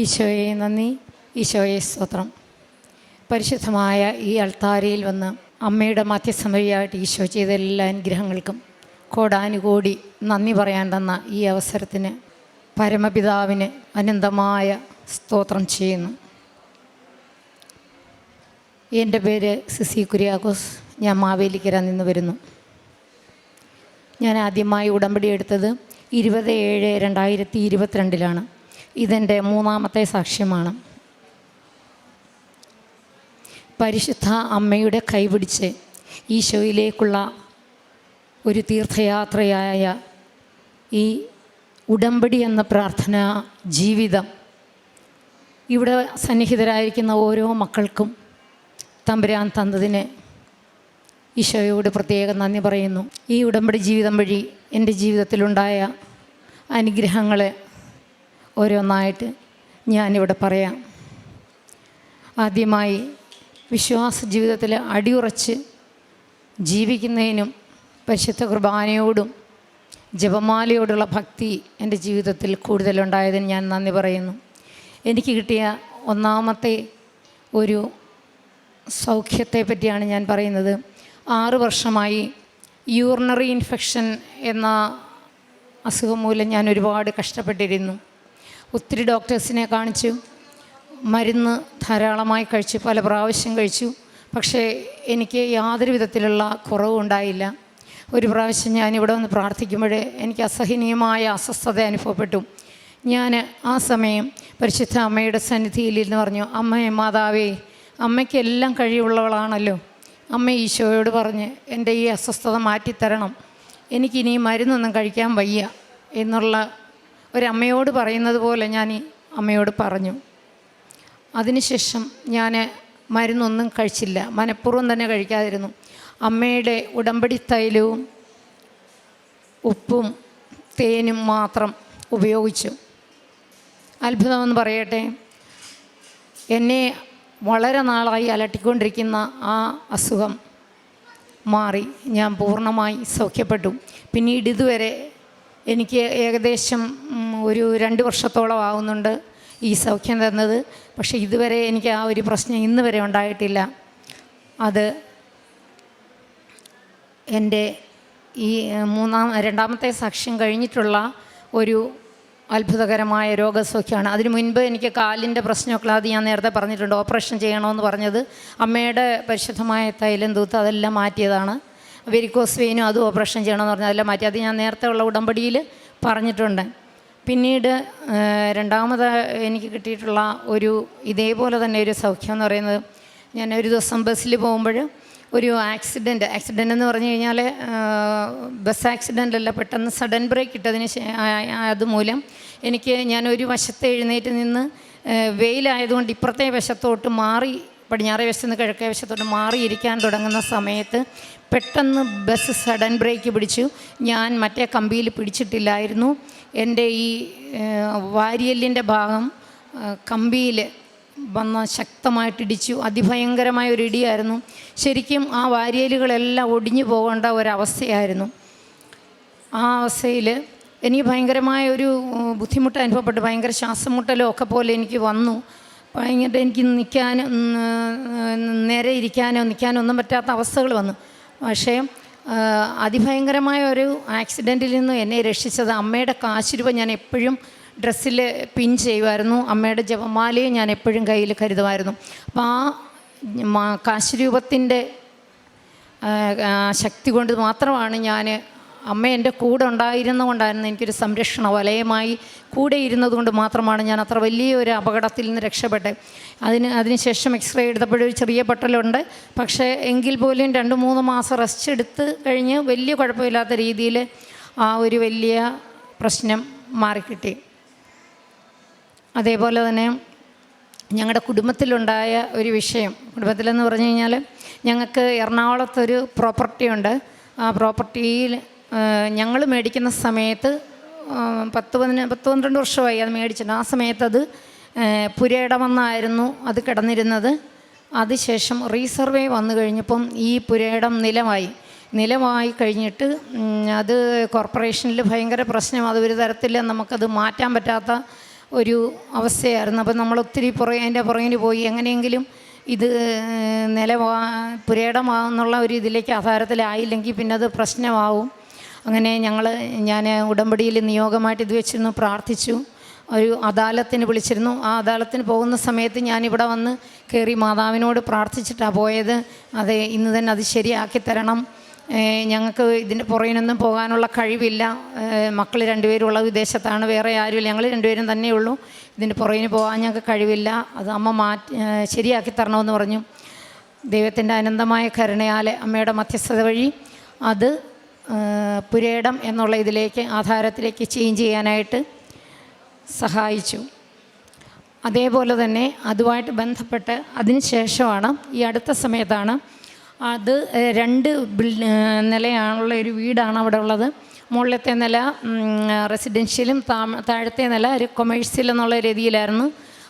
ഈശോയെ നന്ദി. ഈശോയെ സ്തോത്രം. പരിശുദ്ധമായ ഈ അൾത്താരയിൽ വന്ന് അമ്മയുടെ മധ്യസമരിയായിട്ട് ഈശോ ചെയ്ത എല്ലാ അനുഗ്രഹങ്ങൾക്കും കോടാനുകോടി നന്ദി പറയാൻ തന്ന ഈ അവസരത്തിന് പരമപിതാവിന് അനന്തമായ സ്തോത്രം ചെയ്യുന്നു. എന്റെ പേര് സിസി കുര്യാക്കോസ്. ഞാൻ മാവേലിക്കര നിന്ന് വരുന്നു. ഞാൻ ആദ്യമായി ഉടമ്പടി എടുത്തത് ഇരുപത് ഏഴ് രണ്ടായിരത്തി ഇരുപത്തിരണ്ടിലാണ്. ഇതെന്റെ മൂന്നാമത്തെ സാക്ഷ്യമാണ്. പരിശുദ്ധ അമ്മയുടെ കൈപിടിച്ച് ഈശോയിലേക്കുള്ള ഒരു തീർത്ഥയാത്രയായ ഈ ഉടമ്പടി എന്ന പ്രാർത്ഥന ജീവിതം ഇവിടെ സന്നിഹിതരായിരിക്കുന്ന ഓരോ മക്കൾക്കും തമ്പുരാൻ തന്നതിന് ഈശോയോട് പ്രത്യേകം നന്ദി പറയുന്നു. ഈ ഉടമ്പടി ജീവിതം വഴി എന്റെ ജീവിതത്തിലുണ്ടായ അനുഗ്രഹങ്ങളെ ഓരോന്നായിട്ട് ഞാനിവിടെ പറയാം. ആദ്യമായി വിശ്വാസ ജീവിതത്തിൽ അടിയുറച്ച് ജീവിക്കുന്നതിനും പരിശുദ്ധ കുർബാനയോടും ജപമാലയോടുള്ള ഭക്തി എന്റെ ജീവിതത്തിൽ കൂടുതലുണ്ടായതിന് ഞാൻ നന്ദി പറയുന്നു. എനിക്ക് കിട്ടിയ ഒന്നാമത്തെ ഒരു സൗഖ്യത്തെ പറ്റിയാണ് ഞാൻ പറയുന്നത്. ആറു വർഷമായി യൂറിനറി ഇൻഫെക്ഷൻ എന്ന അസുഖം മൂലം ഞാൻ ഒരുപാട് കഷ്ടപ്പെട്ടിരുന്നു. ഒത്തിരി ഡോക്ടേഴ്സിനെ കാണിച്ചു. മരുന്ന് ധാരാളമായി കഴിച്ചു പല പ്രാവശ്യം കഴിച്ചു. പക്ഷേ എനിക്ക് യാതൊരു വിധത്തിലുള്ള കുറവും ഉണ്ടായില്ല. ഒരു പ്രാവശ്യം ഞാൻ ഇവിടെ വന്ന് പ്രാർത്ഥിക്കുമ്പോഴേ എനിക്ക് അസഹനീയമായ അസ്വസ്ഥത അനുഭവപ്പെട്ടു. ഞാൻ ആ സമയം പരിശുദ്ധ അമ്മയുടെ സന്നിധിയിൽ ഇരുന്ന് പറഞ്ഞു അമ്മയെ മാതാവേ അമ്മയ്ക്ക് എല്ലാം കഴിവുള്ളവളാണല്ലോ. അമ്മ ഈശോയോട് പറഞ്ഞ് എന്റെ ഈ അസ്വസ്ഥത മാറ്റിത്തരണം. എനിക്കിനി മരുന്നൊന്നും കഴിക്കാൻ വയ്യ എന്നുള്ള ഒരമ്മയോട് പറയുന്നത് പോലെ ഞാൻ ഈ അമ്മയോട് പറഞ്ഞു. അതിനുശേഷം ഞാൻ മരുന്നൊന്നും കഴിച്ചില്ല. മനഃപൂർവം തന്നെ കഴിക്കാതിരുന്നു. അമ്മയുടെ ഉടമ്പടി തൈലവും ഉപ്പും തേനും മാത്രം ഉപയോഗിച്ചു. അത്ഭുതമെന്ന് പറയട്ടെ എന്നെ വളരെ നാളായി അലട്ടിക്കൊണ്ടിരിക്കുന്ന ആ അസുഖം മാറി. ഞാൻ പൂർണമായി സൗഖ്യപ്പെട്ടു. പിന്നീട് ഇതുവരെ എനിക്ക് ഏകദേശം ഒരു രണ്ട് വർഷത്തോളം ആവുന്നുണ്ട് ഈ സൗഖ്യം തന്നത്. പക്ഷേ ഇതുവരെ എനിക്ക് ആ ഒരു പ്രശ്നം ഇന്ന് വരെ ഉണ്ടായിട്ടില്ല. അത് എന്റെ ഈ മൂന്നാം രണ്ടാമത്തെ സാക്ഷ്യം കഴിഞ്ഞിട്ടുള്ള ഒരു അത്ഭുതകരമായ രോഗസൗഖ്യമാണ്. അതിനു മുൻപ് എനിക്ക് കാലിന്റെ പ്രശ്നമൊക്കെ അത് ഞാൻ നേരത്തെ പറഞ്ഞിട്ടുണ്ട്. ഓപ്പറേഷൻ ചെയ്യണമെന്ന് പറഞ്ഞത് അമ്മയുടെ പരിശുദ്ധമായ തൈലം തൂത്ത് അതെല്ലാം മാറ്റിയതാണ്. വെരിക്കോസ് വെയിനും അതും ഓപ്പറേഷൻ ചെയ്യണമെന്ന് പറഞ്ഞാൽ അതെല്ലാം മാറ്റി. അത് ഞാൻ നേരത്തെ ഉള്ള ഉടമ്പടിയിൽ പറഞ്ഞിട്ടുണ്ട്. പിന്നീട് രണ്ടാമത് എനിക്ക് കിട്ടിയിട്ടുള്ള ഒരു ഇതേപോലെ തന്നെ ഒരു സൗഖ്യം എന്ന് പറയുന്നത് ഞാൻ ഒരു ദിവസം ബസ്സിൽ പോകുമ്പോൾ ഒരു ആക്സിഡന്റ് ആക്സിഡന്റ് എന്ന് പറഞ്ഞു കഴിഞ്ഞാൽ ബസ് ആക്സിഡന്റ് അല്ല പെട്ടെന്ന് സഡൻ ബ്രേക്ക് ഇട്ടതിന് അതുമൂലം എനിക്ക് ഞാൻ ഒരു വശത്ത് എഴുന്നേറ്റ് നിന്ന് വെയിലായതുകൊണ്ട് ഇപ്പുറത്തെ വശത്തോട്ട് മാറി പടിഞ്ഞാറേ വശത്ത് നിന്ന് കിഴക്കേ വശത്തോട്ട് മാറിയിരിക്കാൻ തുടങ്ങുന്ന സമയത്ത് പെട്ടെന്ന് ബസ് സഡൻ ബ്രേക്ക് പിടിച്ചു. ഞാൻ മറ്റേ കമ്പിയിൽ പിടിച്ചിട്ടില്ലായിരുന്നു. എന്റെ ഈ വാരിയല്ലിന്റെ ഭാഗം കമ്പിയിൽ വന്ന് ശക്തമായിട്ട് ഇടിച്ചു. അതിഭയങ്കരമായ ഒരു ഇടിയായിരുന്നു. ശരിക്കും ആ വാരിയലുകളെല്ലാം ഒടിഞ്ഞു പോകേണ്ട ഒരവസ്ഥയായിരുന്നു. ആ അവസ്ഥയിൽ എനിക്ക് ഭയങ്കരമായ ഒരു ബുദ്ധിമുട്ട് അനുഭവപ്പെട്ടു. ഭയങ്കര ശ്വാസം മുട്ടലോ ഒക്കെ പോലെ എനിക്ക് വന്നു. ഭയങ്കര എനിക്ക് നിൽക്കാനും നേരെ ഇരിക്കാനോ നിൽക്കാനോ ഒന്നും പറ്റാത്ത അവസ്ഥകൾ വന്നു. പക്ഷേ അതിഭയങ്കരമായ ഒരു ആക്സിഡന്റിൽ നിന്നും എന്നെ രക്ഷിച്ചത് അമ്മയുടെ കാശുരൂപ ഞാൻ എപ്പോഴും ഡ്രസ്സിൽ പിൻ ചെയ്യുമായിരുന്നു. അമ്മയുടെ ജപമാലയും ഞാൻ എപ്പോഴും കയ്യിൽ കരുതുമായിരുന്നു. അപ്പോൾ ആ കാശുരൂപത്തിന്റെ ശക്തി കൊണ്ട് മാത്രമാണ് ഞാൻ അമ്മ എന്റെ കൂടെ ഉണ്ടായിരുന്നു കൊണ്ടായിരുന്നു എനിക്കൊരു സംരക്ഷണ വലയമായി കൂടെ ഇരുന്നത് കൊണ്ട് മാത്രമാണ് ഞാൻ അത്ര വലിയ ഒരു അപകടത്തിൽ നിന്ന് രക്ഷപ്പെട്ടത്. അതിന് അതിനുശേഷം എക്സ്റേ എടുത്തപ്പോഴൊരു ചെറിയ പൊട്ടലുണ്ട്. പക്ഷേ എങ്കിൽ പോലും രണ്ട് മൂന്ന് മാസം റെസ്റ്റ് എടുത്ത് കഴിഞ്ഞ് വലിയ കുഴപ്പമില്ലാത്ത രീതിയിൽ ആ ഒരു വലിയ പ്രശ്നം മാറിക്കിട്ടി. അതേപോലെ തന്നെ ഞങ്ങളുടെ കുടുംബത്തിലുണ്ടായ ഒരു വിഷയം. കുടുംബത്തിലെന്ന് പറഞ്ഞു കഴിഞ്ഞാൽ ഞങ്ങൾക്ക് എറണാകുളത്തൊരു പ്രോപ്പർട്ടി ഉണ്ട് ആ പ്രോപ്പർട്ടിയിൽ ഞങ്ങൾ മേടിക്കുന്ന സമയത്ത് പത്ത് പതിന പത്ത് പന്ത്രണ്ട് വർഷമായി അത് മേടിച്ചിട്ട് ആ സമയത്ത് അത് പുരയിടമെന്നായിരുന്നു അത് കിടന്നിരുന്നത്. അതിശേഷം റീസർവേ വന്നു കഴിഞ്ഞപ്പം ഈ പുരയിടം നിലമായി. നിലമായി കഴിഞ്ഞിട്ട് അത് കോർപ്പറേഷനിൽ ഭയങ്കര പ്രശ്നം. അത് ഒരു തരത്തിൽ നമുക്കത് മാറ്റാൻ പറ്റാത്ത ഒരു അവസ്ഥയായിരുന്നു. അപ്പം നമ്മൾ ഒത്തിരി പുറകെ അതിന്റെ പുറകിന് പോയി. എങ്ങനെയെങ്കിലും ഇത് നിലവാ പുരയിടമാകുന്നുള്ള ഒരു ഇതിലേക്ക് ആധാരത്തിലായില്ലെങ്കിൽ പിന്നെ അത് പ്രശ്നമാവും. അങ്ങനെ ഞങ്ങൾ ഞാൻ ഉടമ്പടിയിൽ നിയോഗമായിട്ട് ഇത് വെച്ചിരുന്നു പ്രാർത്ഥിച്ചു. ഒരു അദാലത്തിന് വിളിച്ചിരുന്നു. ആ അദാലത്തിന് പോകുന്ന സമയത്ത് ഞാനിവിടെ വന്ന് കയറി മാതാവിനോട് പ്രാർത്ഥിച്ചിട്ടാണ് പോയത്. അത് ഇന്ന് തന്നെ അത് ശരിയാക്കി തരണം. ഞങ്ങൾക്ക് ഇതിന്റെ പുറകിനൊന്നും പോകാനുള്ള കഴിവില്ല. മക്കൾ രണ്ടുപേരുള്ള വിദേശത്താണ് വേറെ ആരുമില്ല. ഞങ്ങൾ രണ്ടുപേരും തന്നെയുള്ളൂ. ഇതിന്റെ പുറകിന് പോകാൻ ഞങ്ങൾക്ക് കഴിവില്ല. അത് അമ്മ മാറ്റി ശരിയാക്കി തരണമെന്ന് പറഞ്ഞു. ദൈവത്തിന്റെ അനന്തമായ കരുണയാലെ അമ്മയുടെ മധ്യസ്ഥത വഴി അത് പുരേടം എന്നുള്ള ഇതിലേക്ക് ആധാരത്തിലേക്ക് ചേഞ്ച് ചെയ്യാനായിട്ട് സഹായിച്ചു. അതേപോലെ തന്നെ അതുമായിട്ട് ബന്ധപ്പെട്ട് അതിന് ശേഷമാണ് ഈ അടുത്ത സമയത്താണ് അത് രണ്ട് ബിൽ നിലയാണുള്ള ഒരു വീടാണ് അവിടെ ഉള്ളത്. മുകളിലത്തെ നില റെസിഡൻഷ്യലും താഴത്തെ നില ഒരു കൊമേഴ്സ്യൽ എന്നുള്ള രീതിയിലായിരുന്നു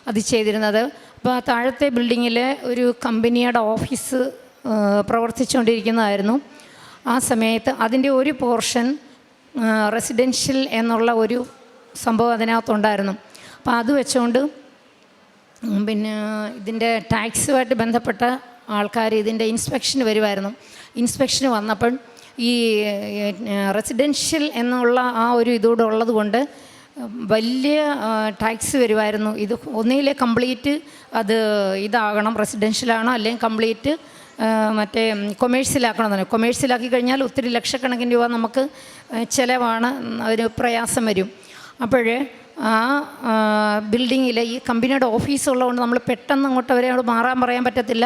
അത് ചെയ്തിരുന്നത്. അപ്പോൾ താഴത്തെ ബിൽഡിങ്ങിൽ ഒരു കമ്പനിയുടെ ഓഫീസ് പ്രവർത്തിച്ചുകൊണ്ടിരിക്കുന്നതായിരുന്നു. ആ സമയത്ത് അതിന്റെ ഒരു പോർഷൻ റെസിഡൻഷ്യൽ എന്നുള്ള ഒരു സംഭവം അതിനകത്തുണ്ടായിരുന്നു. അപ്പോൾ അത് വെച്ചുകൊണ്ട് പിന്നെ ഇതിന്റെ ടാക്സുമായിട്ട് ബന്ധപ്പെട്ട ആൾക്കാർ ഇതിന്റെ ഇൻസ്പെക്ഷന് വരുമായിരുന്നു ഇൻസ്പെക്ഷന് വന്നപ്പോൾ ഈ റെസിഡൻഷ്യൽ എന്നുള്ള ആ ഒരു ഇതോടെ ഉള്ളത് കൊണ്ട് വലിയ ടാക്സ് വരുമായിരുന്നു ഇത് ഒന്നിലെ കംപ്ലീറ്റ് അത് ഇതാകണം റെസിഡൻഷ്യലാണോ അല്ലെങ്കിൽ കംപ്ലീറ്റ് മറ്റേ കൊമേഴ്സ്യലാക്കണം തന്നെ കൊമേഴ്സ്യലാക്കി കഴിഞ്ഞാൽ ഒത്തിരി ലക്ഷക്കണക്കിന് രൂപ നമുക്ക് ചിലവാണ് ഒരു പ്രയാസം വരും. അപ്പോൾ ആ ബിൽഡിങ്ങിൽ ഈ കമ്പനിയുടെ ഓഫീസ് ഉള്ളതുകൊണ്ട് നമ്മൾ പെട്ടെന്ന് അങ്ങോട്ട് അവരെ അവിടെ മാറാൻ പറയാൻ പറ്റത്തില്ല.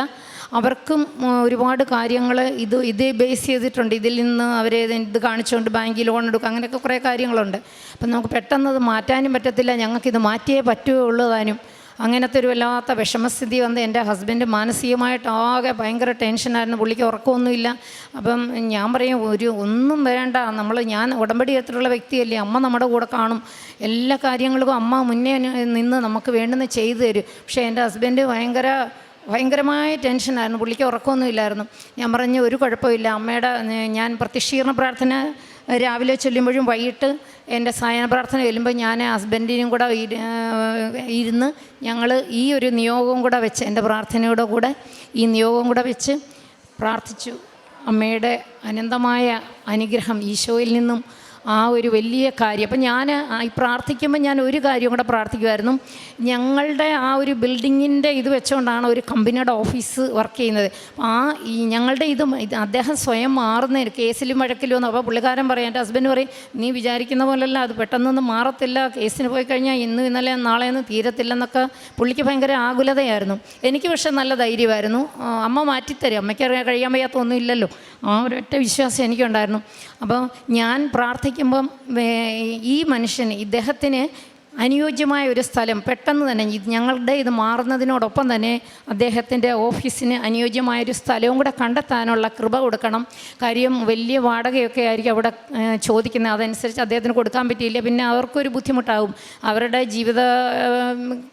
അവർക്കും ഒരുപാട് കാര്യങ്ങൾ ഇത് ഇത് ബേസ് ചെയ്തിട്ടുണ്ട്. ഇതിൽ നിന്ന് അവരെ ഇത് കാണിച്ചുകൊണ്ട് ബാങ്കിൽ ലോൺ എടുക്കുക അങ്ങനെയൊക്കെ കുറേ കാര്യങ്ങളുണ്ട്. അപ്പം നമുക്ക് പെട്ടെന്ന് അത് മാറ്റാനും പറ്റത്തില്ല. ഞങ്ങൾക്കിത് മാറ്റിയേ പറ്റുകയുള്ളൂ താനും. അങ്ങനത്തെ ഒരു വല്ലാത്ത വിഷമസ്ഥിതി വന്ന് എന്റെ ഹസ്ബൻഡ് മാനസികമായിട്ട് ആകെ ഭയങ്കര ടെൻഷനായിരുന്നു പുള്ളിക്ക് ഉറക്കമൊന്നുമില്ല. അപ്പം ഞാൻ പറയും ഒരു ഒന്നും വേണ്ട. നമ്മൾ ഞാൻ ഉടമ്പടി എടുത്തിട്ടുള്ള വ്യക്തിയല്ലേ. അമ്മ നമ്മുടെ കൂടെ കാണും. എല്ലാ കാര്യങ്ങൾക്കും അമ്മ മുന്നേ നിന്ന് നമുക്ക് വേണ്ടുന്ന ചെയ്തു തരും. പക്ഷേ എന്റെ ഹസ്ബൻഡ് ഭയങ്കര ഭയങ്കരമായ ടെൻഷനായിരുന്നു പുള്ളിക്ക് ഉറക്കമൊന്നുമില്ലായിരുന്നു ഞാൻ പറഞ്ഞു ഒരു കുഴപ്പമില്ല. അമ്മയുടെ ഞാൻ പ്രത്യക്ഷീകരണ പ്രാർത്ഥന രാവിലെ ചൊല്ലുമ്പോഴും വൈകിട്ട് എന്റെ സായന പ്രാർത്ഥന ചെല്ലുമ്പോൾ ഞാൻ ഹസ്ബൻഡിനും കൂടെ ഇരുന്ന് ഞങ്ങൾ ഈ ഒരു നിയോഗവും കൂടെ വെച്ച് എന്റെ പ്രാർത്ഥനയുടെ കൂടെ ഈ നിയോഗവും കൂടെ വെച്ച് പ്രാർത്ഥിച്ചു. അമ്മയുടെ അനന്തമായ അനുഗ്രഹം ഈശോയിൽ നിന്നും ആ ഒരു വലിയ കാര്യം. അപ്പം ഞാൻ ഈ പ്രാർത്ഥിക്കുമ്പോൾ ഞാൻ ഒരു കാര്യം കൂടെ പ്രാർത്ഥിക്കുമായിരുന്നു ഞങ്ങളുടെ ആ ഒരു ബിൽഡിങ്ങിന്റെ ഇത് വെച്ചുകൊണ്ടാണ് ഒരു കമ്പനിയുടെ ഓഫീസ് വർക്ക് ചെയ്യുന്നത്. ആ ഈ ഞങ്ങളുടെ ഇത് അദ്ദേഹം സ്വയം മാറുന്ന കേസിലും വഴക്കിലും ഒന്നും അപ്പോൾ പുള്ളിക്കാരൻ പറയും എന്റെ ഹസ്ബൻഡ് പറയും നീ വിചാരിക്കുന്ന പോലല്ല അത് പെട്ടെന്നൊന്നും മാറത്തില്ല. കേസിന് പോയി കഴിഞ്ഞാൽ ഇന്നും ഇന്നലെ നാളെയൊന്നും തീരത്തില്ലെന്നൊക്കെ പുള്ളിക്ക് ഭയങ്കര ആകുലതയായിരുന്നു. എനിക്ക് പക്ഷേ നല്ല ധൈര്യമായിരുന്നു. അമ്മ മാറ്റിത്തരും. അമ്മയ്ക്ക് കഴിയാൻ വയ്യാത്ത ഒന്നും ഇല്ലല്ലോ. ആ ഒരൊറ്റ വിശ്വാസം എനിക്കുണ്ടായിരുന്നു. അപ്പോൾ ഞാൻ പ്രാർത്ഥിക്കുമ്പം ഈ മനുഷ്യന് ഇദ്ദേഹത്തിന് അനുയോജ്യമായ ഒരു സ്ഥലം. പെട്ടെന്ന് തന്നെ ഇത് ഞങ്ങളുടെ ഇത് മാറുന്നതിനോടൊപ്പം തന്നെ അദ്ദേഹത്തിന്റെ ഓഫീസിന് അനുയോജ്യമായ ഒരു സ്ഥലവും കൂടെ കണ്ടെത്താനുള്ള കൃപ കൊടുക്കണം. കാര്യം വലിയ വാടകയൊക്കെ ആയിരിക്കും അവിടെ ചോദിക്കുന്നത്. അതനുസരിച്ച് അദ്ദേഹത്തിന് കൊടുക്കാൻ പറ്റിയില്ല. പിന്നെ അവർക്കൊരു ബുദ്ധിമുട്ടാകും അവരുടെ ജീവിത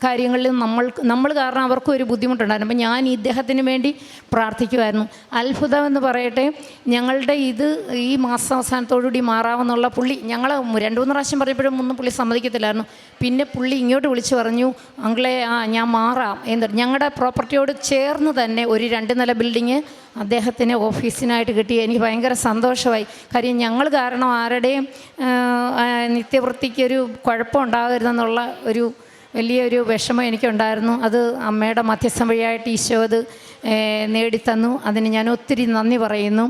കാര്യങ്ങളിൽ നമ്മൾ നമ്മൾ കാരണം അവർക്കും ഒരു ബുദ്ധിമുട്ടുണ്ടായിരുന്നു. അപ്പം ഞാൻ ഇദ്ദേഹത്തിന് വേണ്ടി പ്രാർത്ഥിക്കുമായിരുന്നു അത്ഭുതം എന്ന് പറയട്ടെ ഞങ്ങളുടെ ഇത് ഈ മാസാവസാനത്തോടുകൂടി മാറാമെന്നുള്ള പുള്ളി ഞങ്ങൾ രണ്ട് മൂന്ന് പ്രാവശ്യം പറഞ്ഞപ്പോഴും ഒന്നും പുള്ളി സമ്മതിക്കത്തില്ലായിരുന്നു. പിന്നെ പുള്ളി ഇങ്ങോട്ട് വിളിച്ച് പറഞ്ഞു അങ്കിളെ ആ ഞാൻ മാറാം. എന്ന് ഞങ്ങളുടെ പ്രോപ്പർട്ടിയോട് ചേർന്ന് തന്നെ ഒരു രണ്ട് നില ബിൽഡിങ് അദ്ദേഹത്തിന് ഓഫീസിനായിട്ട് കിട്ടി. എനിക്ക് ഭയങ്കര സന്തോഷമായി. കാര്യം ഞങ്ങൾ കാരണം ആരുടെയും നിത്യവൃത്തിക്കൊരു കുഴപ്പമുണ്ടാകരുതെന്നുള്ള ഒരു വലിയൊരു വിഷമം എനിക്കുണ്ടായിരുന്നു. അത് അമ്മയുടെ മധ്യസ്ഥം വഴിയായിട്ട് ഈശോ അത് നേടിത്തന്നു. അതിന് ഞാൻ ഒത്തിരി നന്ദി പറയുന്നു.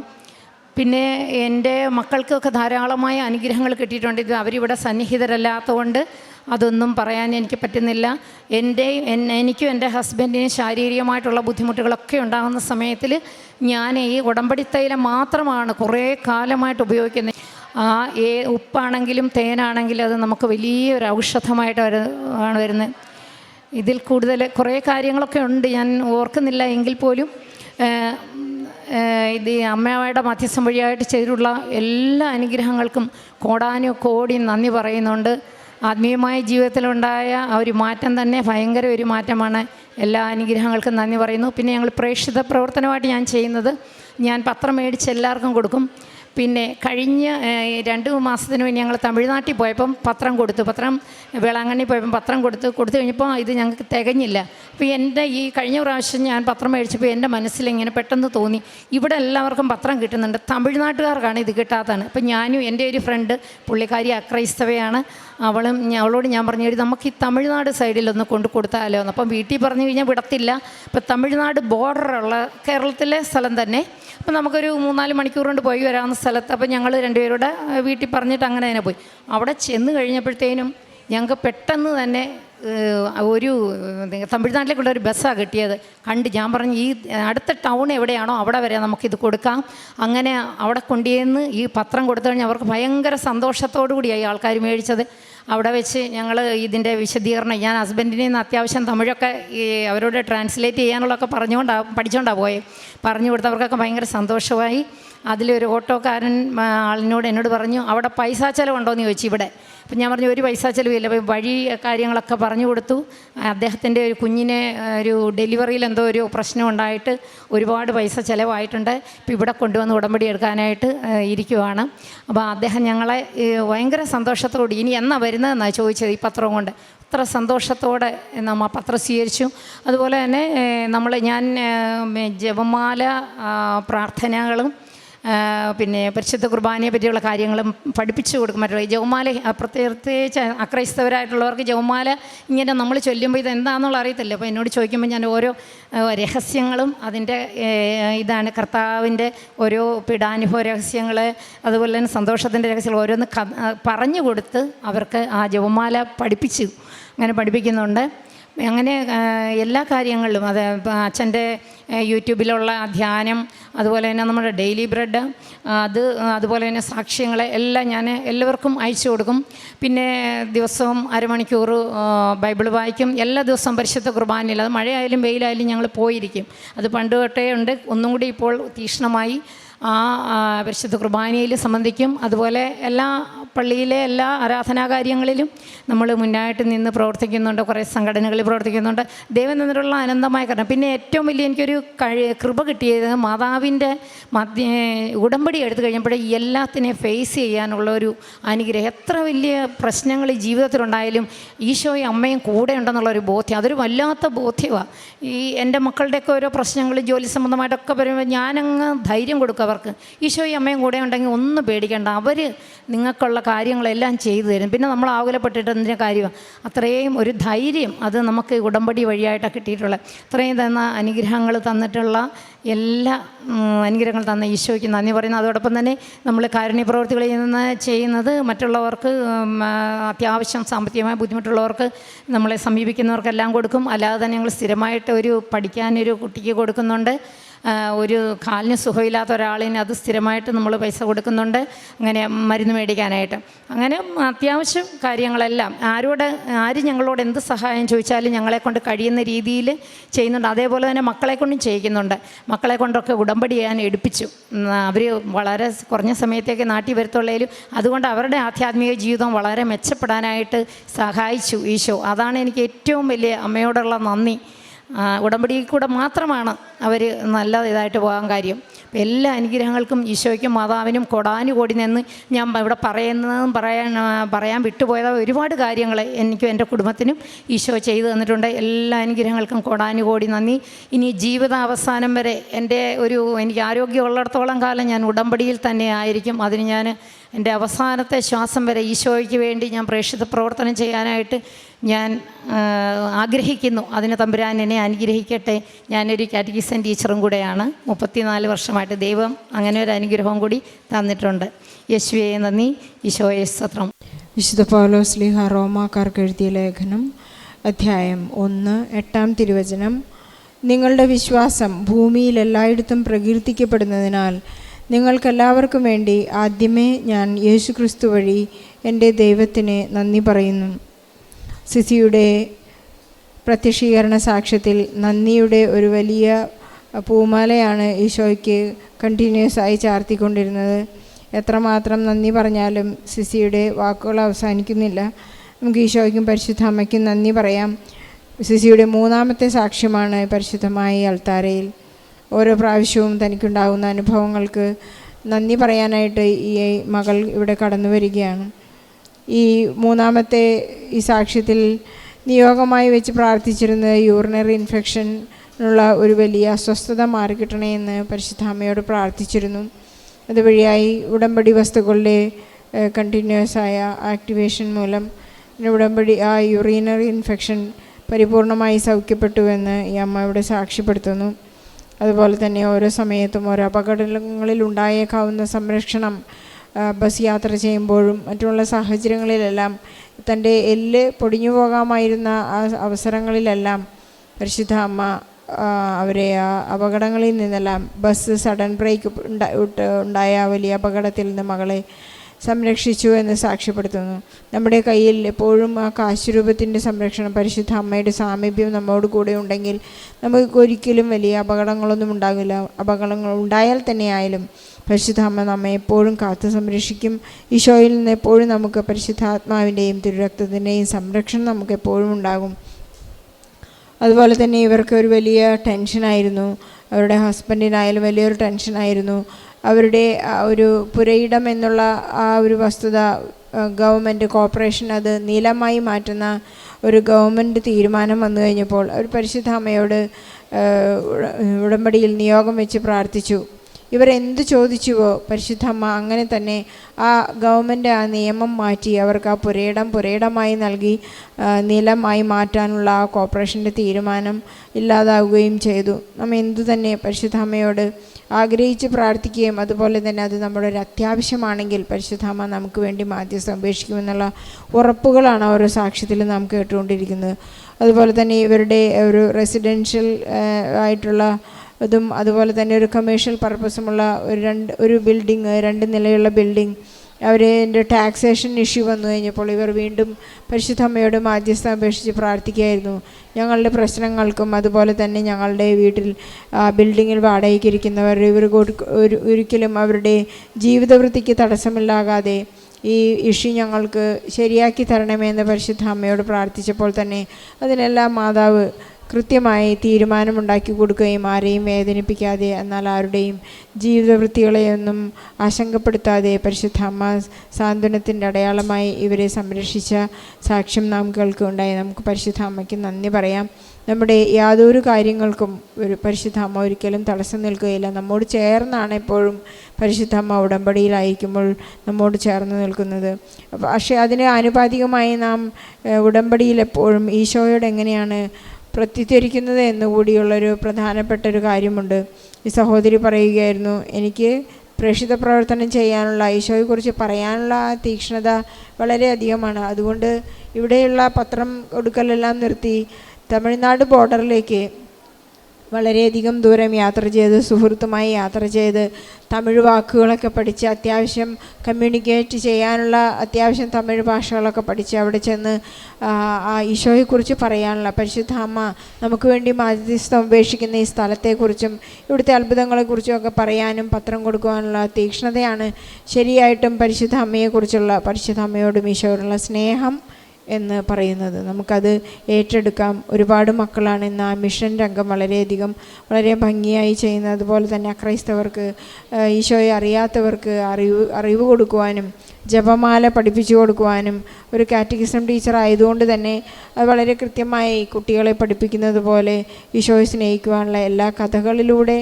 പിന്നെ എന്റെ മക്കൾക്കൊക്കെ ധാരാളമായ അനുഗ്രഹങ്ങൾ കിട്ടിയിട്ടുണ്ട്. ഇത് അവരിവിടെ സന്നിഹിതരല്ലാത്തതുകൊണ്ട് അതൊന്നും പറയാൻ എനിക്ക് പറ്റുന്നില്ല. എന്റെ എനിക്കും എന്റെ ഹസ്ബൻഡിനും ശാരീരികമായിട്ടുള്ള ബുദ്ധിമുട്ടുകളൊക്കെ ഉണ്ടാകുന്ന സമയത്തിൽ ഞാൻ ഈ ഉടമ്പടി തൈലം മാത്രമാണ് കുറേ കാലമായിട്ട് ഉപയോഗിക്കുന്നത്. ആ ഏ ഉപ്പാണെങ്കിലും തേനാണെങ്കിലും അത് നമുക്ക് വലിയൊരു ഔഷധമായിട്ട് വരു ആണ് വരുന്നത്. ഇതിൽ കൂടുതൽ കുറേ കാര്യങ്ങളൊക്കെ ഉണ്ട്. ഞാൻ ഓർക്കുന്നില്ല എങ്കിൽ പോലും ഇത് അമ്മയുടെ മധ്യസ്ഥം വഴിയായിട്ട് ചെയ്തിട്ടുള്ള എല്ലാ അനുഗ്രഹങ്ങൾക്കും കോടാനും കോടി നന്ദി പറയുന്നുണ്ട്. ആത്മീയമായ ജീവിതത്തിലുണ്ടായ ആ ഒരു മാറ്റം തന്നെ ഭയങ്കര ഒരു മാറ്റമാണ്. എല്ലാ അനുഗ്രഹങ്ങൾക്കും നന്ദി പറയുന്നു. പിന്നെ ഞങ്ങൾ പ്രേക്ഷിത പ്രവർത്തനമായിട്ട് ഞാൻ ചെയ്യുന്നത് ഞാൻ പത്രം മേടിച്ച് എല്ലാവർക്കും കൊടുക്കും. പിന്നെ കഴിഞ്ഞ രണ്ട് മാസത്തിന് മുന്നേ ഞങ്ങൾ തമിഴ്നാട്ടിൽ പോയപ്പം പത്രം കൊടുത്തു. പത്രം വേളാങ്കണ്ണി പോയപ്പം പത്രം കൊടുത്തു. കൊടുത്തു കഴിഞ്ഞപ്പോൾ ഇത് ഞങ്ങൾക്ക് തികഞ്ഞില്ല. അപ്പോൾ എന്റെ ഈ കഴിഞ്ഞ പ്രാവശ്യം ഞാൻ പത്രം മേടിച്ചപ്പോൾ എന്റെ മനസ്സിൽ ഇങ്ങനെ പെട്ടെന്ന് തോന്നി. ഇവിടെ എല്ലാവർക്കും പത്രം കിട്ടുന്നുണ്ട്. തമിഴ്നാട്ടുകാർക്കാണ് ഇത് കിട്ടാത്തതാണ്. അപ്പോൾ ഞാനും എന്റെ ഒരു ഫ്രണ്ട് പുള്ളിക്കാരി അക്രൈസ്തവയാണ്. അവളും അവളോട് ഞാൻ പറഞ്ഞു നമുക്ക് ഈ തമിഴ്നാട് സൈഡിലൊന്ന് കൊണ്ട് കൊടുത്താലോ? എന്ന്. അപ്പം വീട്ടിൽ പറഞ്ഞു കഴിഞ്ഞാൽ വിടത്തില്ല. ഇപ്പം തമിഴ്നാട് ബോർഡറുള്ള കേരളത്തിലെ സ്ഥലം തന്നെ. അപ്പം നമുക്കൊരു മൂന്നാൽ മണിക്കൂർ കൊണ്ട് പോയി വരാവുന്ന സ്ഥലത്ത് അപ്പോൾ ഞങ്ങൾ രണ്ടുപേരുടെ വീട്ടിൽ പറഞ്ഞിട്ട് അങ്ങനെ തന്നെ പോയി. അവിടെ ചെന്ന് കഴിഞ്ഞപ്പോഴത്തേനും ഞങ്ങൾക്ക് പെട്ടെന്ന് തന്നെ ഒരു തമിഴ്നാട്ടിലേക്കുള്ള ഒരു ബസ്സാണ് കിട്ടിയത്. കണ്ട് ഞാൻ പറഞ്ഞു ഈ അടുത്ത ടൗൺ എവിടെയാണോ അവിടെ വരെ നമുക്കിത് കൊടുക്കാം. അങ്ങനെ അവിടെ കൊണ്ടുചെന്ന് ഈ പത്രം കൊടുത്തു കഴിഞ്ഞാൽ അവർക്ക് ഭയങ്കര സന്തോഷത്തോടു കൂടിയായി ആൾക്കാർ മേടിച്ചത്. അവിടെ വെച്ച് ഞങ്ങൾ ഇതിന്റെ വിശദീകരണം ഞാൻ ഹസ്ബൻഡിനെ നിന്ന് അത്യാവശ്യം തമിഴൊക്കെ ഈ അവരോട് ട്രാൻസ്ലേറ്റ് ചെയ്യാനുള്ളതൊക്കെ പറഞ്ഞുകൊണ്ടാണ് പഠിച്ചുകൊണ്ടാണ് പോയത് പറഞ്ഞു കൊടുത്തവർക്കൊക്കെ ഭയങ്കര സന്തോഷമായി. അതിലൊരു ഓട്ടോക്കാരൻ ആളിനോട് എന്നോട് പറഞ്ഞു അവിടെ പൈസ ചിലവുണ്ടോ എന്ന് ചോദിച്ചു ഇവിടെ. അപ്പം ഞാൻ പറഞ്ഞു ഒരു പൈസ ചിലവില്ല. അപ്പോൾ വഴി കാര്യങ്ങളൊക്കെ പറഞ്ഞു കൊടുത്തു. അദ്ദേഹത്തിന്റെ ഒരു കുഞ്ഞിനെ ഒരു ഡെലിവറിയിൽ എന്തോ ഒരു പ്രശ്നം ഉണ്ടായിട്ട് ഒരുപാട് പൈസ ചിലവായിട്ടുണ്ട്. ഇപ്പോൾ ഇവിടെ കൊണ്ടുവന്ന് ഉടമ്പടി എടുക്കാനായിട്ട് ഇരിക്കുവാണ്. അപ്പോൾ അദ്ദേഹം ഞങ്ങളെ ഭയങ്കര സന്തോഷത്തോടെ ഇനി എന്നാ വരുന്നതെന്നാണ് ചോദിച്ചത് ഈ പത്രം കൊണ്ട്? അത്ര സന്തോഷത്തോടെ നമ്മൾ ആ പത്രം സ്വീകരിച്ചു. അതുപോലെ തന്നെ നമ്മൾ ഞാൻ ജപമാല പ്രാർത്ഥനകളും പിന്നെ പരിശുദ്ധ കുർബാനയെ പറ്റിയുള്ള കാര്യങ്ങളും പഠിപ്പിച്ചു കൊടുക്കും. മറ്റുള്ള ജവമാല പ്രത്യേകിച്ച് അക്രൈസ്തവരായിട്ടുള്ളവർക്ക് ജവമാല ഇങ്ങനെ നമ്മൾ ചൊല്ലുമ്പോൾ ഇത് എന്താണെന്നുള്ള അറിയത്തില്ല. അപ്പോൾ എന്നോട് ചോദിക്കുമ്പോൾ ഞാൻ ഓരോ രഹസ്യങ്ങളും അതിന്റെ ഇതാണ് കർത്താവിന്റെ ഓരോ പീഡാനുഭവ രഹസ്യങ്ങൾ അതുപോലെ തന്നെ സന്തോഷത്തിന്റെ രഹസ്യങ്ങൾ ഓരോന്ന് പറഞ്ഞു കൊടുത്ത് അവർക്ക് ആ ജവമാല പഠിപ്പിച്ചു. അങ്ങനെ പഠിപ്പിക്കുന്നുണ്ട്. അങ്ങനെ എല്ലാ കാര്യങ്ങളിലും അത് അച്ഛന്റെ യൂട്യൂബിലുള്ള ധ്യാനം അതുപോലെ തന്നെ നമ്മുടെ ഡെയിലി ബ്രെഡ് അത് അതുപോലെ തന്നെ സാക്ഷ്യങ്ങളെ എല്ലാം ഞാൻ എല്ലാവർക്കും അയച്ചു കൊടുക്കും. പിന്നെ ദിവസവും അരമണിക്കൂർ ബൈബിൾ വായിക്കും. എല്ലാ ദിവസവും പരിശുദ്ധ കുർബാനയിൽ അത് മഴയായാലും വെയിലായാലും ഞങ്ങൾ പോയിരിക്കും. അത് പണ്ട് തൊട്ടേ ഉണ്ട്. ഒന്നും കൂടി ഇപ്പോൾ തീക്ഷ്ണമായി ആ പരിശുദ്ധ കുർബാനയിൽ സംബന്ധിക്കും അതുപോലെ എല്ലാ പള്ളിയിലെ എല്ലാ ആരാധനാ കാര്യങ്ങളിലും നമ്മൾ മുന്നായിട്ട് നിന്ന് പ്രവർത്തിക്കുന്നുണ്ട് കുറേ സംഘടനകളിൽ പ്രവർത്തിക്കുന്നുണ്ട്. ദൈവം തന്നിട്ടുള്ള അനന്തമായ കാരണം. പിന്നെ ഏറ്റവും വലിയ എനിക്കൊരു കഴി കൃപ കിട്ടിയത് മാതാവിന്റെ മധ്യ ഉടമ്പടി എടുത്തു കഴിഞ്ഞപ്പോഴേ എല്ലാത്തിനെയും ഫേസ് ചെയ്യാനുള്ള ഒരു അനുഗ്രഹം. എത്ര വലിയ പ്രശ്നങ്ങൾ ഈ ജീവിതത്തിലുണ്ടായാലും ഈശോയും അമ്മയും കൂടെ ഉണ്ടെന്നുള്ളൊരു ബോധ്യം. അതൊരു വല്ലാത്ത ബോധ്യമാണ് ഈ എന്റെ മക്കളുടെയൊക്കെ ഓരോ പ്രശ്നങ്ങൾ ജോലി സംബന്ധമായിട്ടൊക്കെ വരുമ്പോൾ ഞാനങ്ങ് ധൈര്യം കൊടുക്കും അവർക്ക് ഈശോയും അമ്മയും കൂടെ ഉണ്ടെങ്കിൽ ഒന്നും പേടിക്കേണ്ട. അവർ നിങ്ങൾക്കുള്ള കാര്യങ്ങളെല്ലാം ചെയ്തു തരും. പിന്നെ നമ്മൾ ആകുലപ്പെട്ടിട്ട് എന്തിന്റെ കാര്യമാണ് അത്രയും ഒരു ധൈര്യം അത് നമുക്ക് ഉടമ്പടി വഴിയായിട്ടാണ് കിട്ടിയിട്ടുള്ളത്. ഇത്രയും തന്ന അനുഗ്രഹങ്ങൾ തന്നിട്ടുള്ള എല്ലാ അനുഗ്രഹങ്ങൾ തന്ന ഈശോയ്ക്ക് നന്ദി പറയുന്നു. അതോടൊപ്പം തന്നെ നമ്മൾ കാരുണ്യ പ്രവർത്തികൾ ചെയ്യുന്ന ചെയ്യുന്നത് മറ്റുള്ളവർക്ക് അത്യാവശ്യം സാമ്പത്തികമായ ബുദ്ധിമുട്ടുള്ളവർക്ക് നമ്മളെ സമീപിക്കുന്നവർക്കെല്ലാം കൊടുക്കും. അല്ലാതെ തന്നെ ഞങ്ങൾ സ്ഥിരമായിട്ട് ഒരു പഠിക്കാനൊരു കുട്ടിക്ക് കൊടുക്കുന്നുണ്ട്. ഒരു കാലിന് സുഖമില്ലാത്ത ഒരാളിന് അത് സ്ഥിരമായിട്ട് നമ്മൾ പൈസ കൊടുക്കുന്നുണ്ട്. അങ്ങനെ മരുന്ന് മേടിക്കാനായിട്ട്. അങ്ങനെ അത്യാവശ്യം കാര്യങ്ങളെല്ലാം. ആരോട് ആര് ഞങ്ങളോട് എന്ത് സഹായം ചോദിച്ചാലും ഞങ്ങളെ കൊണ്ട് കഴിയുന്ന രീതിയിൽ ചെയ്യുന്നുണ്ട്. അതേപോലെ തന്നെ മക്കളെ കൊണ്ടും ചെയ്യിക്കുന്നുണ്ട്. മക്കളെ കൊണ്ടൊക്കെ ഉടമ്പടി ചെയ്യാൻ എടുപ്പിച്ചു. അവർ വളരെ കുറഞ്ഞ സമയത്തേക്ക് നാട്ടിൽ വരത്തുള്ളതിലും അതുകൊണ്ട് അവരുടെ ആധ്യാത്മിക ജീവിതം വളരെ മെച്ചപ്പെടാനായിട്ട് സഹായിച്ചു ഈശോ. അതാണ് എനിക്ക് ഏറ്റവും വലിയ അമ്മയോടുള്ള നന്ദി. ഉടമ്പടിയിൽ കൂടെ മാത്രമാണ് അവർ നല്ല ഇതായിട്ട് പോകാൻ കാര്യം. എല്ലാ അനുഗ്രഹങ്ങൾക്കും ഈശോയ്ക്കും മാതാവിനും കൊടാനുകൂടി നിന്ന് ഞാൻ ഇവിടെ പറയുന്നതും പറയാൻ പറയാൻ വിട്ടുപോയത് ഒരുപാട് കാര്യങ്ങൾ എനിക്കും എന്റെ കുടുംബത്തിനും ഈശോ ചെയ്തു തന്നിട്ടുണ്ട്. എല്ലാ അനുഗ്രഹങ്ങൾക്കും കൊടാനുകൂടി നന്ദി. ഇനി ജീവിതാവസാനം വരെ എന്റെ ഒരു എനിക്ക് ആരോഗ്യമുള്ളിടത്തോളം കാലം ഞാൻ ഉടമ്പടിയിൽ തന്നെ ആയിരിക്കും. അതിന് ഞാൻ എന്റെ അവസാനത്തെ ശ്വാസം വരെ ഈശോയ്ക്ക് വേണ്ടി ഞാൻ പ്രേക്ഷിത പ്രവർത്തനം ചെയ്യാനായിട്ട് ഞാൻ ആഗ്രഹിക്കുന്നു അതിന് തമ്പുരാൻ എന്നെ അനുഗ്രഹിക്കട്ടെ. ഞാനൊരു കാറ്റഗിസൻ ടീച്ചറും കൂടെയാണ്. മുപ്പത്തിനാല് വർഷമായിട്ട് ദൈവം അങ്ങനെ ഒരു അനുഗ്രഹവും കൂടി തന്നിട്ടുണ്ട്. യേശുവേ നന്ദി. ഈശോയെ സത്രം വിശുദ്ധ പൗലോസ് സ്ലീഹ റോമാക്കാർക്ക് എഴുതിയ ലേഖനം അധ്യായം ഒന്ന് എട്ടാം തിരുവചനം. നിങ്ങളുടെ വിശ്വാസം ഭൂമിയിൽ എല്ലായിടത്തും പ്രകീർത്തിക്കപ്പെടുന്നതിനാൽ നിങ്ങൾക്കെല്ലാവർക്കും വേണ്ടി ആദ്യമേ ഞാൻ യേശുക്രിസ്തു വഴി എന്റെ ദൈവത്തിന് നന്ദി പറയുന്നു. സിസിയുടെ പ്രത്യക്ഷീകരണ സാക്ഷ്യത്തിൽ നന്ദിയുടെ ഒരു വലിയ പൂമാലയാണ് ഈശോയ്ക്ക് കണ്ടിന്യൂസ് ആയി ചാർത്തിക്കൊണ്ടിരുന്നത്. എത്രമാത്രം നന്ദി പറഞ്ഞാലും സിസിയുടെ വാക്കുകൾ അവസാനിക്കുന്നില്ല. നമുക്ക് ഈശോയ്ക്കും പരിശുദ്ധ അമ്മയ്ക്കും നന്ദി പറയാം. സിസിയുടെ മൂന്നാമത്തെ സാക്ഷ്യമാണ് പരിശുദ്ധമായ അൾത്താരയിൽ ഓരോ പ്രാവശ്യവും തനിക്കുണ്ടാകുന്ന അനുഭവങ്ങൾക്ക് നന്ദി പറയാനായിട്ട് ഈ മകൾ ഇവിടെ കടന്നു വരികയാണ്. ഈ മൂന്നാമത്തെ ഈ സാക്ഷ്യത്തിൽ നിയോഗമായി വെച്ച് പ്രാർത്ഥിച്ചിരുന്ന യൂറിനറി ഇൻഫെക്ഷനുള്ള ഒരു വലിയ അസ്വസ്ഥത മാറിക്കിട്ടണേ എന്ന് പരിശുദ്ധാമ്മയോട് പ്രാർത്ഥിച്ചിരുന്നു. അതുവഴിയായി ഉടമ്പടി വസ്തുക്കളുടെ കണ്ടിന്യൂസ് ആയ ആക്ടിവേഷൻ മൂലം ഉടമ്പടി ആ യൂറിനറി ഇൻഫെക്ഷൻ പരിപൂർണമായി സൗഖ്യപ്പെട്ടുവെന്ന് ഈ അമ്മ ഇവിടെ സാക്ഷ്യപ്പെടുത്തുന്നു. അതുപോലെ തന്നെ ഓരോ സമയത്തും ഓരോ അപകടങ്ങളിൽ ഉണ്ടായേക്കാവുന്ന സംരക്ഷണം ബസ് യാത്ര ചെയ്യുമ്പോഴും മറ്റുള്ള സാഹചര്യങ്ങളിലെല്ലാം തന്റെ എല്ല് പൊടിഞ്ഞു പോകാമായിരുന്ന ആ അവസരങ്ങളിലെല്ലാം പരിശുദ്ധ അമ്മ അവരെ ആ അപകടങ്ങളിൽ നിന്നെല്ലാം ബസ് സഡൻ ബ്രേക്ക് ഉണ്ടാ- ഉണ്ടായ വലിയ അപകടത്തിൽ നിന്ന് മകളെ സംരക്ഷിച്ചു എന്ന് സാക്ഷ്യപ്പെടുത്തുന്നു. നമ്മുടെ കയ്യിൽ എപ്പോഴും ആ കാശുരൂപത്തിന്റെ സംരക്ഷണം പരിശുദ്ധ അമ്മയുടെ സാമീപ്യം നമ്മോട് കൂടെ ഉണ്ടെങ്കിൽ നമുക്ക് ഒരിക്കലും വലിയ അപകടങ്ങളൊന്നും ഉണ്ടാകില്ല. അപകടങ്ങൾ ഉണ്ടായാൽ തന്നെ ആയാലും പരിശുദ്ധ അമ്മ നമ്മെ എപ്പോഴും കാത്തു സംരക്ഷിക്കും. ഈശോയിൽ നിന്ന് എപ്പോഴും നമുക്ക് പരിശുദ്ധാത്മാവിന്റെയും തിരുരക്തത്തിന്റെയും സംരക്ഷണം നമുക്ക് എപ്പോഴും ഉണ്ടാകും. അതുപോലെ തന്നെ ഇവർക്ക് ഒരു വലിയ ടെൻഷനായിരുന്നു അവരുടെ ഹസ്ബൻഡിനായാലും വലിയൊരു ടെൻഷനായിരുന്നു അവരുടെ ഒരു പുരയിടം എന്നുള്ള ആ ഒരു വസ്തുത ഗവൺമെന്റ് കോർപ്പറേഷൻ അത് നീലമായി മാറ്റുന്ന ഒരു ഗവൺമെന്റ് തീരുമാനം വന്നു കഴിഞ്ഞപ്പോൾ അവർ പരിശുദ്ധ അമ്മയോട് ഉടമ്പടിയിൽ നിയോഗം വെച്ച് പ്രാർത്ഥിച്ചു. ഇവരെന്ത് ചോദിച്ചുവോ പരിശുദ്ധ അമ്മ അങ്ങനെ തന്നെ ആ ഗവൺമെന്റ് ആ നിയമം മാറ്റി അവർക്ക് ആ പുരയിടം പുരയിടമായി നൽകി നിലമായി മാറ്റാനുള്ള ആ കോർപ്പറേഷന്റെ തീരുമാനം ഇല്ലാതാവുകയും ചെയ്തു. നമ്മൾ എന്തു തന്നെ പരിശുദ്ധ അമ്മയോട് ആഗ്രഹിച്ച് പ്രാർത്ഥിക്കുകയും അതുപോലെ തന്നെ അത് നമ്മുടെ ഒരു അത്യാവശ്യമാണെങ്കിൽ പരിശുദ്ധാമ്മ നമുക്ക് വേണ്ടി മാധ്യസ്ഥം ഉപേക്ഷിക്കുമെന്നുള്ള ഉറപ്പുകളാണ് ഓരോ സാക്ഷ്യത്തിൽ നാം കേട്ടുകൊണ്ടിരിക്കുന്നത്. അതുപോലെ തന്നെ ഇവരുടെ ഒരു റെസിഡൻഷ്യൽ ആയിട്ടുള്ള ഇതും അതുപോലെ തന്നെ ഒരു കമേഴ്ഷ്യൽ പർപ്പസുമുള്ള ഒരു രണ്ട് ഒരു ബിൽഡിങ് രണ്ട് നിലയുള്ള ബിൽഡിംഗ് അവരെ ടാക്സേഷൻ ഇഷ്യൂ വന്നു കഴിഞ്ഞപ്പോൾ ഇവർ വീണ്ടും പരിശുദ്ധ അമ്മയോട് മാധ്യസ്ഥം അപേക്ഷിച്ച് പ്രാർത്ഥിക്കുകയായിരുന്നു. ഞങ്ങളുടെ പ്രശ്നങ്ങൾക്കും അതുപോലെ തന്നെ ഞങ്ങളുടെ വീട്ടിൽ ബിൽഡിങ്ങിൽ വാടകയ്ക്ക് ഇരിക്കുന്നവർ ഇവർ ഒരു ഒരിക്കലും അവരുടെ ജീവിതവൃത്തിക്ക് തടസ്സമില്ലാകാതെ ഈ ഇഷ്യൂ ഞങ്ങൾക്ക് ശരിയാക്കി തരണമെന്ന് പരിശുദ്ധ അമ്മയോട് പ്രാർത്ഥിച്ചപ്പോൾ തന്നെ അതിനെല്ലാം മാതാവ് കൃത്യമായി തീരുമാനമുണ്ടാക്കി കൊടുക്കുകയും ആരെയും വേദനിപ്പിക്കാതെ എന്നാൽ ആരുടെയും ജീവിതവൃത്തികളെയൊന്നും ആശങ്കപ്പെടുത്താതെ പരിശുദ്ധ അമ്മ സാന്ത്വനത്തിന്റെ അടയാളമായി ഇവരെ സംരക്ഷിച്ച സാക്ഷ്യം നാം കേൾക്കുകയുണ്ടായി. നമുക്ക് പരിശുദ്ധ അമ്മയ്ക്ക് നന്ദി പറയാം. നമ്മുടെ യാതൊരു കാര്യങ്ങൾക്കും ഒരു പരിശുദ്ധ അമ്മ ഒരിക്കലും തടസ്സം നിൽക്കുകയില്ല. നമ്മോട് ചേർന്നാണ് എപ്പോഴും പരിശുദ്ധ അമ്മ ഉടമ്പടിയിലായിരിക്കുമ്പോൾ നമ്മോട് ചേർന്ന് നിൽക്കുന്നത്. പക്ഷേ അതിന് ആനുപാതികമായി നാം ഉടമ്പടിയിൽ എപ്പോഴും ഈശോയോട് എങ്ങനെയാണ് പ്രത്യുദ്ധരിക്കുന്നത് എന്നുകൂടിയുള്ളൊരു പ്രധാനപ്പെട്ട ഒരു കാര്യമുണ്ട്. ഈ സഹോദരി പറയുകയായിരുന്നു എനിക്ക് പ്രേക്ഷിത പ്രവർത്തനം ചെയ്യാനുള്ള ഈശോയെക്കുറിച്ച് പറയാനുള്ള തീക്ഷ്ണത വളരെയധികമാണ് അതുകൊണ്ട് ഇവിടെയുള്ള പത്രം കൊടുക്കലെല്ലാം നിർത്തി തമിഴ്നാട് ബോർഡറിലേക്ക് വളരെയധികം ദൂരം യാത്ര ചെയ്ത് സുഹൃത്തുമായി യാത്ര ചെയ്ത് തമിഴ് വാക്കുകളൊക്കെ പഠിച്ച് അത്യാവശ്യം കമ്മ്യൂണിക്കേറ്റ് ചെയ്യാനുള്ള അത്യാവശ്യം തമിഴ് ഭാഷകളൊക്കെ പഠിച്ച് അവിടെ ചെന്ന് ആ, ഈശോയെക്കുറിച്ച് പറയാനുള്ള പരിശുദ്ധ അമ്മ നമുക്ക് വേണ്ടി മാധ്യസ്ഥം ഉപേക്ഷിക്കുന്ന ഈ സ്ഥലത്തെക്കുറിച്ചും ഇവിടുത്തെ അത്ഭുതങ്ങളെക്കുറിച്ചും ഒക്കെ പറയാനും പത്രം കൊടുക്കുവാനുള്ള തീക്ഷ്ണതയാണ് ശരിയായിട്ടും പരിശുദ്ധ അമ്മയെക്കുറിച്ചുള്ള പരിശുദ്ധ അമ്മയോടും ഈശോയോടുള്ള സ്നേഹം. എന്ന് പറയുന്നത്. നമുക്കത് ഏറ്റെടുക്കാം. ഒരുപാട് മക്കളാണ് ഇന്ന് ആ മിഷൻ രംഗം വളരെയധികം വളരെ ഭംഗിയായി ചെയ്യുന്നത്. അതുപോലെ തന്നെ അക്രൈസ്തവർക്ക് ഈശോയെ അറിയാത്തവർക്ക് അറിവ് അറിവ് കൊടുക്കുവാനും ജപമാല പഠിപ്പിച്ചു കൊടുക്കുവാനും ഒരു കാറ്റഗിസം ടീച്ചർ ആയതുകൊണ്ട് തന്നെ അത് വളരെ കൃത്യമായി കുട്ടികളെ പഠിപ്പിക്കുന്നത് പോലെ ഈശോയെ സ്നേഹിക്കുവാനുള്ള എല്ലാ കഥകളിലൂടെ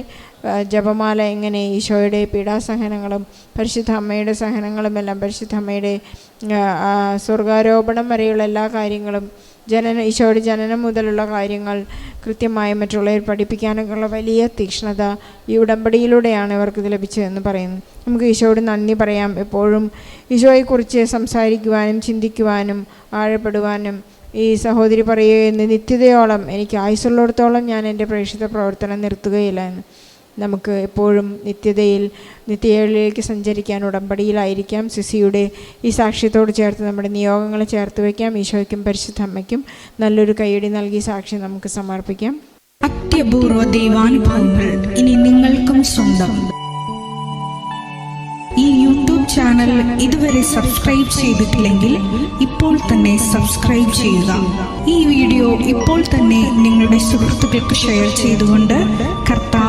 ജപമാല എങ്ങനെ ഈശോയുടെ പീഡാസഹനങ്ങളും പരിശുദ്ധ അമ്മയുടെ സഹനങ്ങളും എല്ലാം പരിശുദ്ധ അമ്മയുടെ സ്വർഗാരോപണം വരെയുള്ള എല്ലാ കാര്യങ്ങളും ജനന ഈശോയുടെ ജനനം മുതലുള്ള കാര്യങ്ങൾ കൃത്യമായി മറ്റുള്ളവർ പഠിപ്പിക്കാനൊക്കെയുള്ള വലിയ തീക്ഷ്ണത ഈ ഉടമ്പടിയിലൂടെയാണ് ഇവർക്ക് ഇത് ലഭിച്ചതെന്ന് പറയുന്നു. നമുക്ക് ഈശോയോട് നന്ദി പറയാം. എപ്പോഴും ഈശോയെക്കുറിച്ച് സംസാരിക്കുവാനും ചിന്തിക്കുവാനും ആഴപ്പെടുവാനും ഈ സഹോദരി പറയുകയെന്ന് നിത്യതയോളം എനിക്ക് ആയുസ്സുള്ളിടത്തോളം ഞാൻ എന്റെ പ്രേക്ഷിത പ്രവർത്തനം നിർത്തുകയില്ല എന്ന്. നമുക്ക് എപ്പോഴും നിത്യതയിൽ നിത്യതയിലേക്ക് സഞ്ചരിക്കാൻ ഉടമ്പടിയിലായിരിക്കാം. സിസിയുടെ ഈ സാക്ഷ്യത്തോട് ചേർത്ത് നമ്മുടെ നിയോഗങ്ങളെ ചേർത്ത് വയ്ക്കാം. ഈശോയ്ക്കും പരിശുദ്ധ അമ്മയ്ക്കും നല്ലൊരു കൈയടി നൽകി സാക്ഷി നമുക്ക് സമർപ്പിക്കാം. അത്യപൂർവ ദൈവാനുഭവങ്ങൾ ഇനി നിങ്ങൾക്കും സ്വന്തം. ഈ യൂട്യൂബ് ചാനൽ ഇതുവരെ സബ്സ്ക്രൈബ് ചെയ്തിട്ടില്ലെങ്കിൽ ഇപ്പോൾ തന്നെ സബ്സ്ക്രൈബ് ചെയ്യുക. ഈ വീഡിയോ ഇപ്പോൾ തന്നെ നിങ്ങളുടെ സുഹൃത്തുക്കൾക്ക് ഷെയർ ചെയ്തുകൊണ്ട്